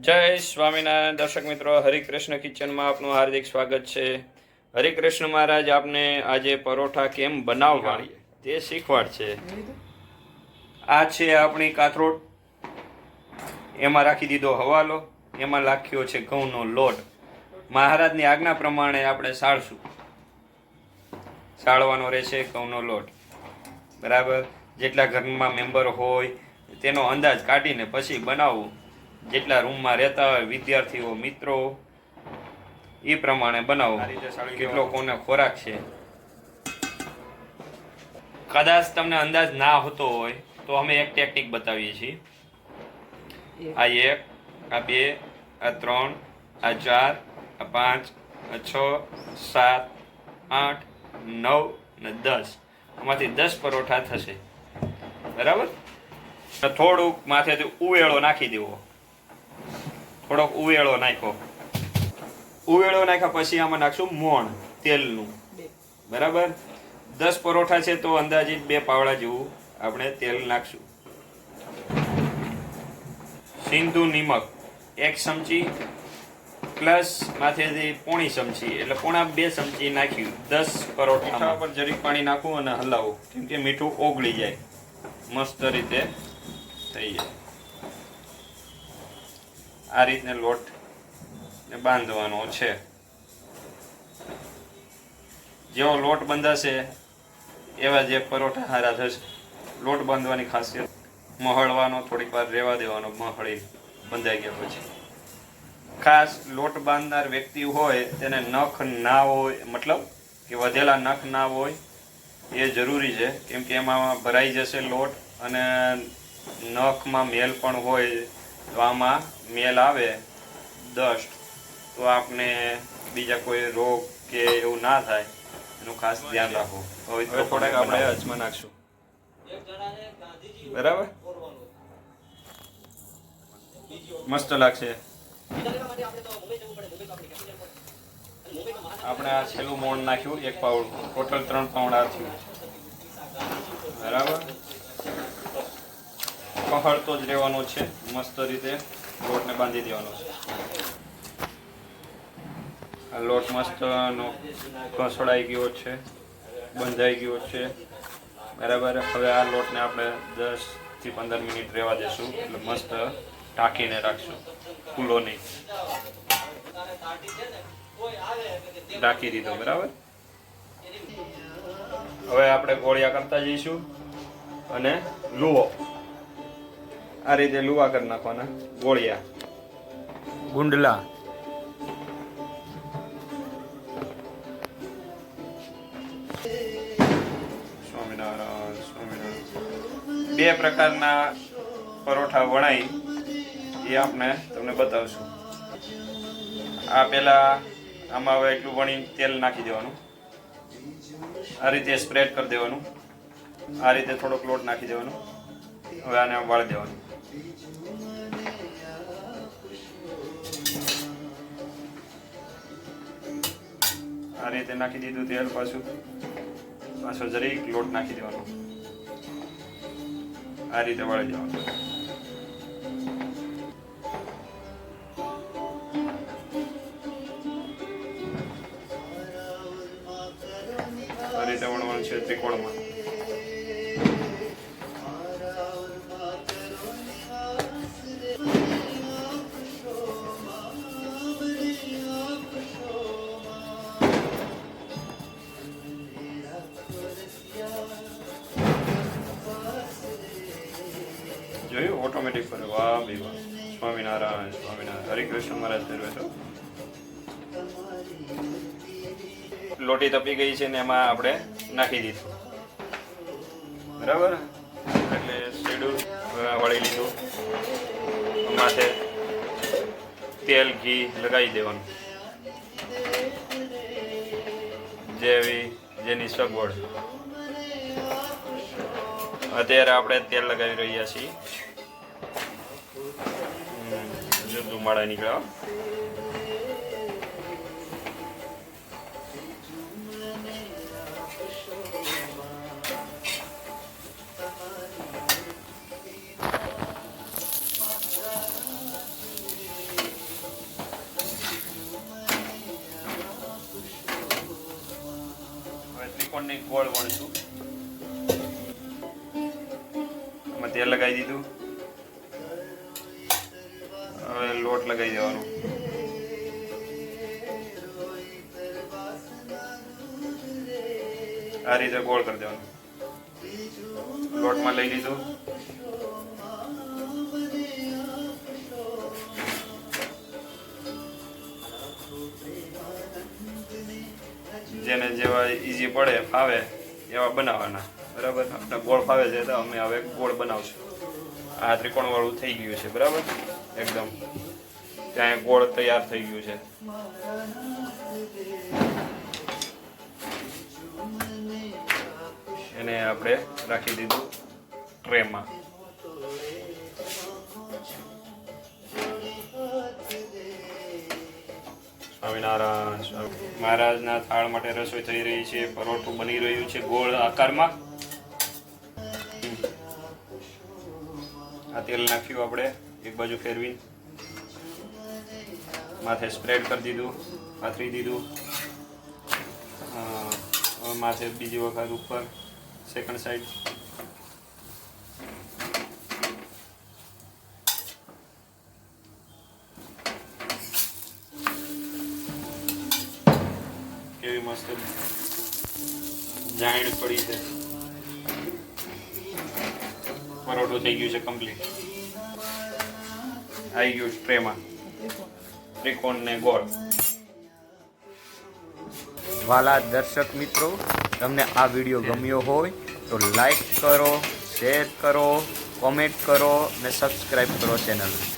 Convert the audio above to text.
જય સ્વામિનારાયણ. દર્શક મિત્રો હરિકૃષ્ણ કિચનમાં આપનું હાર્દિક સ્વાગત છે. હરિકૃષ્ણ મહારાજ, આપને આજે પરોઠા કેમ બનાવવા તે શીખવાડ છે. આ છે આપણી કાથરોટ. એમાં રાખી દીધો હવાલો. એમાં લાખ્યો છે ઘઉંનો લોટ. મહારાજની આજ્ઞા પ્રમાણે આપણે સાળશું. સાળવાનો રહેશે ઘઉંનો લોટ. બરાબર? જેટલા ઘરમાં મેમ્બર હોય, તેનો અંદાજ કાઢીને પછી બનાવવું. જેટલા રૂમમાં રહેતા હોય વિદ્યાર્થીઓ મિત્રો એ પ્રમાણે બનાવો. કેટલો કોને ખોરાક છે. કદાચ તમને અંદાજ ના હોતો હોય તો અમે એક ટેકનિક બતાવીએ છીએ. આ એક આ બે આ ત્રણ આ ચાર આ પાંચ આ છ સાત આઠ નવ ને દસ. આમાંથી દસ પરોઠા થશે. બરાબર? થોડુંક માથેથી ઉવેળો નાખી દેવો. થોડોક ઉવેળો નાખ્યો. ઉવેળો નાખ્યા પછી આમાં નાખશું મોણ તેલનું. બરાબર? દસ પરોઠા છે તો અંદાજિત બે પાવડા જેવું આપણે તેલ નાખશું. સિંધુ નિમક એક ચમચી પ્લસ માથેથી પોણી ચમચી એટલે પોણા બે ચમચી નાખ્યું દસ પરોઠા પર જરીક પાણી નાખવું અને હલાવવું કેમ કે મીઠું ઓગળી જાય. મસ્ત રીતે થઈ જાય. આ રીતને લોટ બાંધવાનો છે. જેવો લોટ બંધાશે, એવા જે પરોઠા હારા થશે. લોટ બાંધવાની ખાસિયત મહળવાનો, થોડીક વાર રહેવા દેવાનો, મહળી બંધાઈ ગયા પછી. ખાસ લોટ બાંધનાર વ્યક્તિ હોય, તેને નખ ના હોય, મતલબ કે વધેલા નખ ના હોય, એ જરૂરી છે. કેમ કે એમાં ભરાઈ જશે લોટ અને નખમાં મેલ પણ હોય તો આમાં મેલ આવે ડસ્ટ તો આપને બીજા કોઈ રોગ કે એવું ના થાય એનું ખાસ ધ્યાન રાખવું. હવે થોડાક આપણે અજમા નાખશું. બરાબર? મસ્ત લાગશે. આપણે આ છેલ્લું મોણ નાખ્યું એક પાવડું ટોટલ ત્રણ પાવડા થયું બરાબર? પહળતો જ રહેવાનો છે. મસ્ત રીતે લોટને બાંધી દેવાનો છે. આ લોટ મસ્ત કસડાઈ ગયો છે. બંધાઈ ગયો છે. બરાબર. હવે આ લોટને આપણે દસથી પંદર મિનિટ રહેવા દેશું. એટલે મસ્ત ઢાંકીને રાખશું. ખુલ્લો નહીં. ઢાંકી દીધો. બરાબર? હવે આપણે ગોળિયા કરતા જઈશું. અને લુવો આ રીતે લુવા કરી નાખવાના ગોળિયા. ગુંડલા. બે પ્રકારના પરોઠા વણાઈ એ આપણે તમને બતાવશું. આ પહેલાં આમાં હવે એટલું વણી તેલ નાખી દેવાનું. આ રીતે સ્પ્રેડ કરી દેવાનું. આ રીતે થોડોક લોટ નાખી દેવાનું. હવે આને વાળી દેવાનું. આ રીતે નાખી દીધું તેલ પાછું. પાછો જરીક લોટ નાખી દેવાનો. આ રીતે વળી દેવાનું આ રીતે વણવાનું છે ત્રિકોણમાં. જોયું પર વાહ વાહ સ્વામિનારાયણ સ્વામિનારાયણ હરિકૃષ્ણ મહારાજ ફેરવે તો લોટી તપી ગઈ છે ને એમાં આપણે નાખી દીધું. બરાબર? એટલે સીડું વળી લીધું. માથે તેલ, ઘી લગાવી દેવાનું. જેવી, જેની સગવડ. અત્યારે આપણે તેલ લગાવી રહ્યા છીએ. ધુમાડા નીકળ્યા ત્રિકોણને ગોળ વણશું આમાં તેલ હવે લોટ લગાવી દેવાનો આ રીતે ગોળ કરી દેવાનું. લોટમાં લઈ લીધું. જેને જેવા ઈઝી પડે, ફાવે, એવા બનાવવાના. બરાબર? આપણે ગોળ ફાવે છે તો અમે હવે ગોળ બનાવશું. આ ત્રિકોણ વાળું થઈ ગયું છે. બરાબર? એકદમ. ત્યાં ગોળ તૈયાર થઈ ગયું છે. એને આપણે રાખી દીધું ટ્રેમાં. સ્વામિનારાયણ સ્વામી મહારાજના થાળ માટે રસોઈ થઈ રહી છે, પરોઠું બની રહ્યું છે ગોળ આકારમાં. આ તેલ નાખ્યું આપણે, એક બાજુ ફેરવી માથે સ્પ્રેડ કરી દીધું પાથરી દીધું. માથે બીજી વખત ઉપર સેકન્ડ સાઈડ કેવી મસ્ત જાણ પડી છે. પરોઠું થઈ ગયું છે કમ્પ્લીટ આવી ગયું ટ્રેમાં. ત્રિકોણ ને ગોળ. વાલા દર્શક મિત્રો, તમને આ વીડિયો ગમ્યો હોય તો લાઈક કરો શેર કરો કોમેન્ટ કરો અને સબસ્ક્રાઈબ કરો ચેનલને